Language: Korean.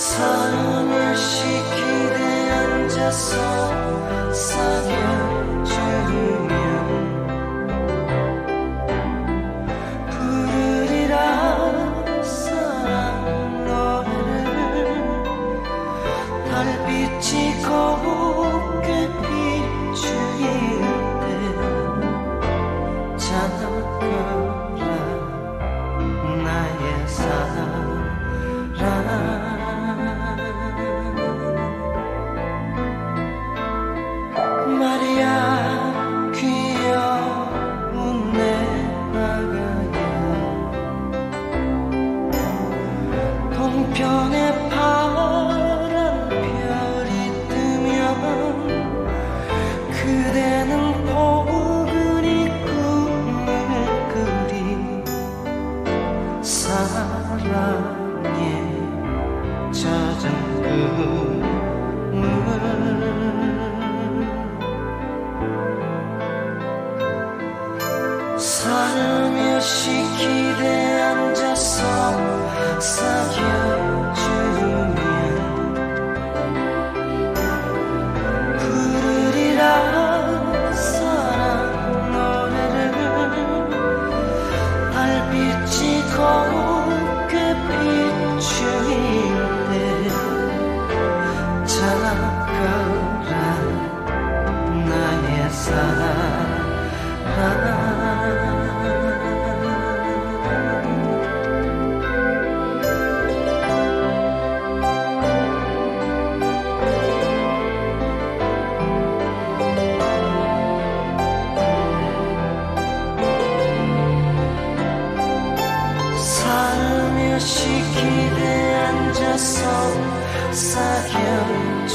사람을 시키되 앉아서 사연 즐기며. 사랑에 찾은 꿈을. 살며시 기대 앉아서 사귀 다시 길에 앉아서 사견죄를